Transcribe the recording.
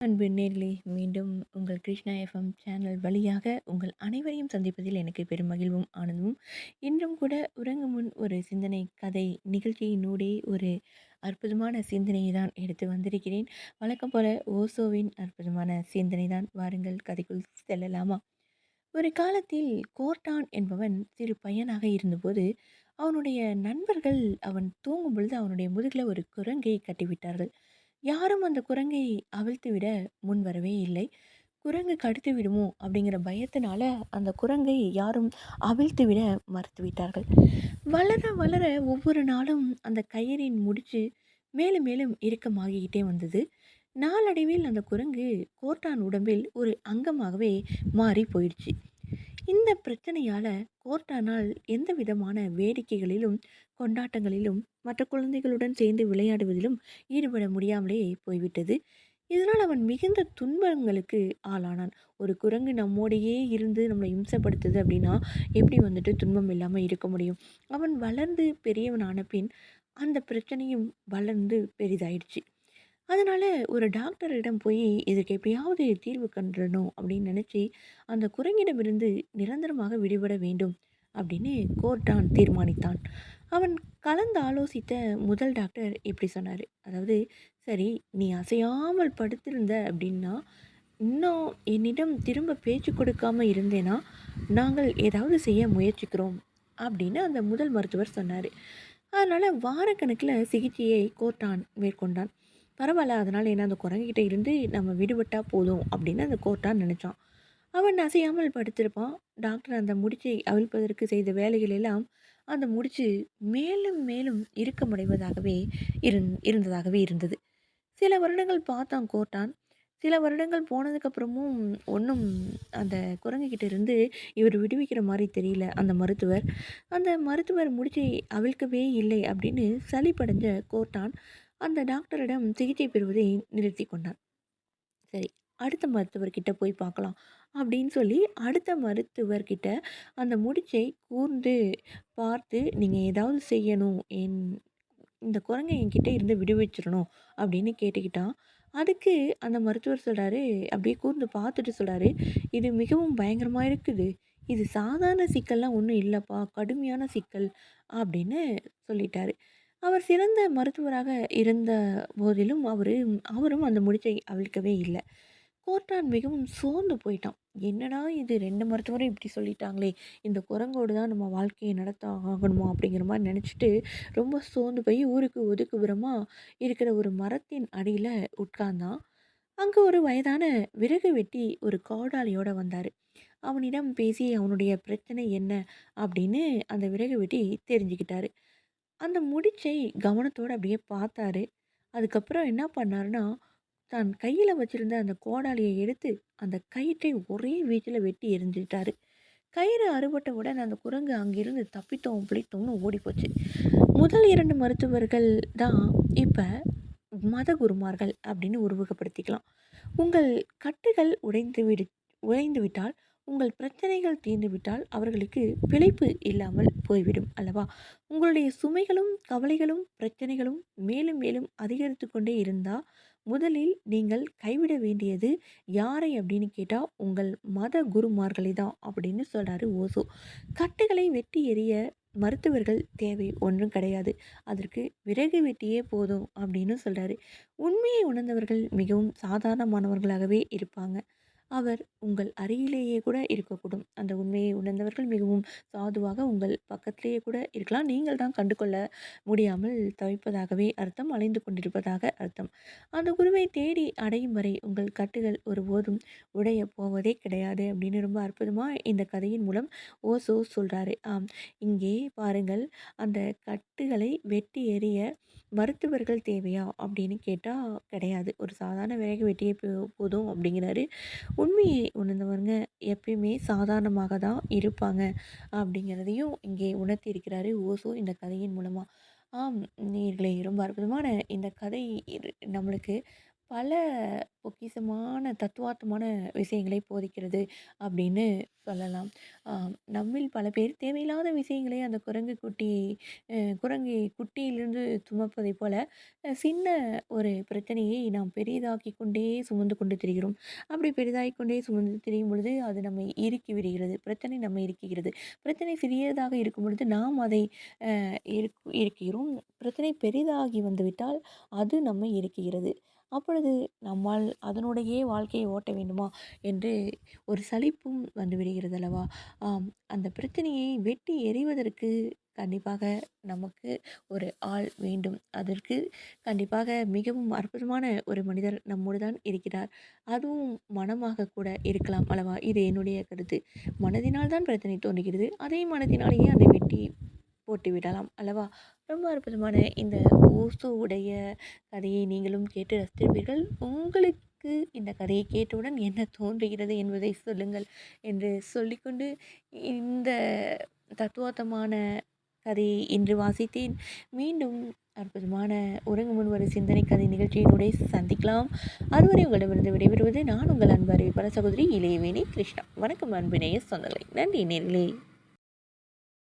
அன்பு நேர்களே மீண்டும் உங்கள் கிருஷ்ணா எஃப்எம் சேனல் வழியாக உங்கள் அனைவரையும் சந்திப்பதில் எனக்கு பெரும் மகிழ்வும் ஆனந்தமும். இன்றும் கூட உறங்கும் முன் ஒரு சிந்தனை கதை நிகழ்ச்சியினூடே ஒரு அற்புதமான சிந்தனையை தான் எடுத்து வந்திருக்கிறேன். வழக்கம் போல ஓசோவின் அற்புதமான சிந்தனை தான் வாருங்கள் கதைக்குள் செல்லலாமா? ஒரு காலத்தில் கோர்டான் என்பவன் சிறு பையனாக இருந்தபோது அவனுடைய நண்பர்கள் அவன் தூங்கும் பொழுது அவனுடைய முதுகில் ஒரு குரங்கை கட்டிவிட்டார்கள். யாரும் அந்த குரங்கை அவிழ்த்து விட முன் வரவே இல்லை. குரங்கு கடித்து விடுமோ? அப்படிங்கிற பயத்தினால அந்த குரங்கை யாரும் அவிழ்த்து விட மறுத்து விட்டார்கள். வளர வளர ஒவ்வொரு நாளும் அந்த கயிறின் முடிச்சு மேலும் மேலும் இறுக்கமாகிக்கிட்டே வந்தது. நாளடைவில் அந்த குரங்கு கோர்ட்டான் உடம்பில் ஒரு அங்கமாகவே மாறி போயிடுச்சு. இந்த பிரச்சனையால் கோர்ட்டானால் எந்த விதமான வேடிக்கைகளிலும் கொண்டாட்டங்களிலும் மற்ற குழந்தைகளுடன் சேர்ந்து விளையாடுவதிலும் ஈடுபட முடியாமலே போய்விட்டது. இதனால் அவன் மிகுந்த துன்பங்களுக்கு ஆளானான். ஒரு குரங்கு நம்மோடையே இருந்து நம்மளை இம்சப்படுத்துது அப்படின்னா எப்படி வந்துட்டு துன்பம் இல்லாமல் இருக்க முடியும்? அவன் வளர்ந்து பெரியவனான பின் அந்த பிரச்சனையும் வளர்ந்து பெரிதாயிடுச்சு. அதனால் ஒரு டாக்டரிடம் போய் இதுக்கு எப்படியாவது தீர்வு கண்டணும் அப்படின்னு நினச்சி அந்த குரங்கிடமிருந்து நிரந்தரமாக விடுபட வேண்டும் அப்படின்னு கோர்டான் தீர்மானித்தான். அவன் கலந்து ஆலோசித்த முதல் டாக்டர் இப்படி சொன்னார். அதாவது சரி நீ அசையாமல் படுத்திருந்த அப்படின்னா இன்னும் என்னிடம் திரும்ப பேச்சு கொடுக்காம இருந்தேன்னா நாங்கள் ஏதாவது செய்ய முயற்சிக்கிறோம் அப்படின்னு அந்த முதல் மருத்துவர் சொன்னார். அதனால் வாரக்கணக்கில் சிகிச்சையை கோர்ட்டான் மேற்கொண்டான். பரவாயில்ல அதனால் என்ன அந்த குரங்கிட்ட இருந்து நம்ம விடுபட்டால் போதும் அப்படின்னு அந்த கோர்ட்டான் நினச்சான். அவன் அசையாமல் படுத்திருப்பான். டாக்டர் அந்த முடிச்சை அவிழ்ப்பதற்கு செய்த வேலைகள் எல்லாம் அந்த முடிச்சு மேலும் மேலும் இறுக்கமடைவதாகவே இருந் இருந்ததாகவே இருந்தது. சில வருடங்கள் பார்த்தான் கோர்ட்டான். சில வருடங்கள் போனதுக்கப்புறமும் ஒன்றும் அந்த குரங்குகிட்ட இருந்து இவர் விடுவிக்கிற மாதிரி தெரியல அந்த மருத்துவர். அந்த மருத்துவர் முடிச்சை அவிழ்க்கவே இல்லை அப்படின்னு சளி படைஞ்ச கோர்ட்டான் அந்த டாக்டரிடம் சிகிச்சை பெறுவதை நிறுத்தி கொண்டார். சரி அடுத்த மருத்துவர்கிட்ட போய் பார்க்கலாம் அப்படின்னு சொல்லி அடுத்த மருத்துவர்கிட்ட அந்த முடிச்சை கூர்ந்து பார்த்து நீங்கள் ஏதாவது செய்யணும். என் இந்த குரங்கை என்கிட்ட இருந்து விடுவிச்சிடணும் அப்படின்னு கேட்டுக்கிட்டான். அதுக்கு அந்த மருத்துவர் சொல்கிறாரு அப்படியே கூர்ந்து பார்த்துட்டு சொல்கிறாரு இது மிகவும் பயங்கரமாக இருக்குது. இது சாதாரண சிக்கல்லாம் ஒன்றும் இல்லைப்பா. கடுமையான சிக்கல் அப்படின்னு சொல்லிட்டாரு. அவர் சிறந்த மருத்துவராக இருந்த போதிலும் அவர் அவரும் அந்த முடிச்சை அவிழ்க்கவே இல்லை. கோர்ட்டான் மிகவும் சோர்ந்து போயிட்டான். என்னடா இது? ரெண்டு மருத்துவரும் இப்படி சொல்லிட்டாங்களே. இந்த குரங்கோடு தான் நம்ம வாழ்க்கையை நடத்த ஆகணுமா? அப்படிங்கிற மாதிரி நினச்சிட்டு ரொம்ப சோர்ந்து போய் ஊருக்கு ஒதுக்குபுறமா இருக்கிற ஒரு மரத்தின் அடியில் உட்கார்ந்தான். அங்கே ஒரு வயதான விறகு வெட்டி ஒரு காடாலியோடு வந்தார். அவனிடம் பேசி அவனுடைய பிரச்சனை என்ன? அப்படின்னு அந்த விறகு வெட்டி தெரிஞ்சுக்கிட்டாரு. அந்த முடிச்சை கவனத்தோடு அப்படியே பார்த்தாரு. அதுக்கப்புறம் என்ன பண்ணாருன்னா தன் கையில் வச்சுருந்த அந்த கோடாலியை எடுத்து அந்த கயிற்றை ஒரே வீச்சில் வெட்டி எரிஞ்சிட்டாரு கயிறு அறுபட்டவுடன் அந்த குரங்கு அங்கிருந்து தப்பித்தோம் பிடித்தோம்னு ஓடிப்போச்சு. முதல் இரண்டு மருத்துவர்கள் தான் இப்போ மத குருமார்கள் அப்படின்னு உருவகப்படுத்திக்கலாம். உங்கள் கட்டுகள் உடைந்து விடு உடைந்து விட்டால் உங்கள் பிரச்சனைகள் தீர்ந்துவிட்டால் அவர்களுக்கு பிழைப்பு இல்லாமல் போய்விடும் அல்லவா? உங்களுடைய சுமைகளும் கவலைகளும் பிரச்சனைகளும் மேலும் மேலும் அதிகரித்து கொண்டே இருந்தால் முதலில் நீங்கள் கைவிட வேண்டியது யாரை அப்படின்னு கேட்டால் உங்கள் மத குருமார்களை தான் அப்படின்னு சொல்கிறாரு ஓசோ. கட்டுகளை வெட்டி எறிய மருத்துவர்கள் தேவை ஒன்றும் கிடையாது. அதற்கு விறகு வெட்டியே போதும் அப்படின்னு சொல்கிறாரு உண்மையை உணர்ந்தவர்கள் மிகவும் சாதாரணமானவர்களாகவே இருப்பாங்க. அவர் உங்கள் அருகிலேயே கூட இருக்கக்கூடும். அந்த உண்மையை உணர்ந்தவர்கள் மிகவும் சாதுவாக உங்கள் பக்கத்திலேயே கூட இருக்கலாம். நீங்கள் தான் கண்டுகொள்ள முடியாமல் தவிப்பதாகவே அர்த்தம் அலைந்து கொண்டிருப்பதாக அர்த்தம். அந்த குருவை தேடி அடையும் வரை உங்கள் கட்டுகள் ஒருபோதும் உடைய போவதே கிடையாது அப்படின்னு ரொம்ப அற்புதமாக இந்த கதையின் மூலம் ஓசோ சொல்கிறாரு ஆம் இங்கே பாருங்கள். அந்த கட்டுகளை வெட்டி எறிய மருத்துவர்கள் தேவையா அப்படின்னு கேட்டால் கிடையாது. ஒரு சாதாரண விறகு வெட்டியே போதும் அப்படிங்கிறாரு. உண்மையை உணர்ந்தவங்க எப்பயுமே சாதாரணமாக தான் இருப்பாங்க அப்படிங்கிறதையும் இங்கே உணர்த்தியிருக்கிறாரு ஓசோ இந்த கதையின் மூலமாக ஆம் நீர்களே ரொம்ப அற்புதமான இந்த கதை நம்மளுக்கு பல பொக்கிஷமான, தத்துவார்த்தமான விஷயங்களை போதிக்கிறது அப்படின்னு சொல்லலாம். நம்மில் பல பேர் தேவையில்லாத விஷயங்களை அந்த குரங்கு குட்டி குரங்கை குட்டியிலிருந்து சுமப்பதைப் போல, சின்ன ஒரு பிரச்சனையை நாம் பெரிதாக்கி கொண்டே சுமந்து கொண்டு திரிகிறோம். அப்படி பெரிதாகி கொண்டே சுமந்து திரியும் பொழுது, அது நம்மை இறுக்கி விடுகிறது. பிரச்சனை நம்மை இருக்கிறது பிரச்சனை சிறியதாக இருக்கும் பொழுது, நாம் அதை அ இருக்கிறோம் பிரச்சனை பெரிதாகி வந்துவிட்டால், அது நம்மை இருக்கிறது அப்பொழுது நம்மால் அதனுடையே வாழ்க்கையை ஓட்ட வேண்டுமா என்று ஒரு சலிப்பும் வந்துவிடுகிறது அல்லவா? ஆம் அந்த பிரச்சனையை வெட்டி எறிவதற்கு கண்டிப்பாக நமக்கு ஒரு ஆள் வேண்டும். அதற்கு கண்டிப்பாக மிகவும் அற்புதமான ஒரு மனிதர் நம்மோடு தான் இருக்கிறார். அதுவும் மனமாக கூட இருக்கலாம் அல்லவா? இது என்னுடைய கருத்து. மனதினால் தான் பிரச்சனை தோன்றுகிறது. அதே மனதினாலேயே அதை வெட்டி போட்டு விடலாம் அல்லவா? ரொம்ப அற்புதமான இந்த ஓசோவுடைய கதையை நீங்களும் கேட்டு ரசித்திருப்பீர்கள். உங்களுக்கு இந்த கதையை கேட்டவுடன் என்ன தோன்றுகிறது என்பதை சொல்லுங்கள் என்று சொல்லிக்கொண்டு, இந்த தத்துவார்த்தமான கதையை இன்று வாசித்தேன். மீண்டும் அற்புதமான உறங்கு முன் ஒரு சிந்தனை கதை நிகழ்ச்சியினுடைய சந்திக்கலாம். அதுவரை உங்களிடமிருந்து விடைபெறுவது நான் உங்கள் அன்பு அறிவிப்பாளர் சகோதரி இளையவேணி கிருஷ்ணா. வணக்கம் அன்பினைய சொந்தங்களை நன்றி நேர்களே